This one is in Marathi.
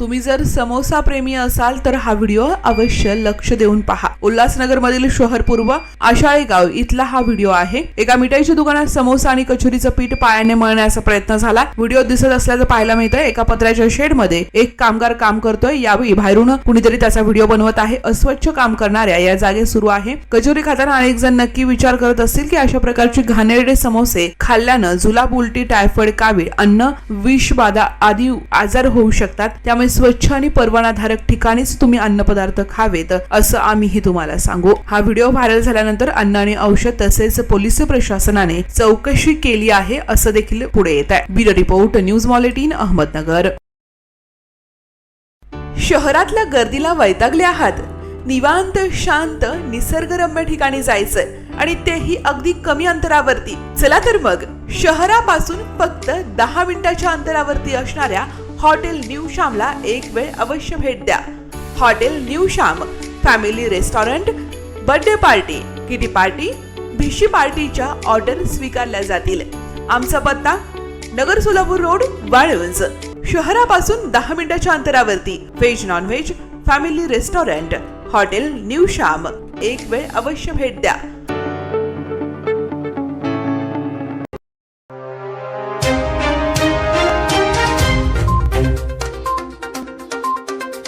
तुम्ही जर समोसा प्रेमी असाल तर हा व्हिडिओ अवश्य लक्ष देऊन पहा. उल्हासनगर मधील शहर पूर्व आशाळे गाव इथला हा व्हिडिओ आहे. एका मिठाईच्या दुकानात समोसा आणि कचोरीचं पीठ पायाने मळण्याचा प्रयत्न झाला. व्हिडिओ दिसत असल्याचं पाहायला मिळतंय. एका पत्र्याच्या शेडमध्ये एक कामगार काम करतोय. यावेळी बाहेरून कुणीतरी त्याचा व्हिडिओ बनवत आहे. अस्वच्छ काम करणाऱ्या या जागे सुरू आहे. कचोरी खाताना अनेक जण नक्की विचार करत असतील की अशा प्रकारची घाणेरडे समोसे खाल्ल्यानं जुलाब उलटी टायफॉइड कावीळ अन्न विषबाधा आदी आजार होऊ शकतात. त्यामुळे स्वच्छ आणि परवानाधारक ठिकाणीच तुम्ही अन्नपदार्थ खावेत असं आम्हीही तुम्हाला सांगू. हा व्हिडिओ व्हायरल झाल्यानंतर अन्न आणि औषध तसेच पोलीस प्रशासनाने चौकशी केली आहे असं देखील पुढे येत आहे bureau report news bulletin Ahmednagar. शहरातल्या गर्दीला वैतागले आहात. निवांत शांत निसर्गरम्य ठिकाणी जायचंय आणि तेही अगदी कमी अंतरावरती. चला तर मग शहरापासून फक्त दहा मिनिटाच्या अंतरावरती असणाऱ्या हॉटेल न्यू श्यामला एक वेळ अवश्य भेट द्या. Hotel new Shyam family restaurant birthday party kitty party भिशी पार्टीच्या ऑर्डर स्वीकारल्या जातील. आमचा पत्ता नगर सोलापूर रोड वाळवंज. शहरापासून दहा मिनिटाच्या अंतरावरती veg non veg family restaurant hotel new Shyam. एक वेळ अवश्य भेट द्या.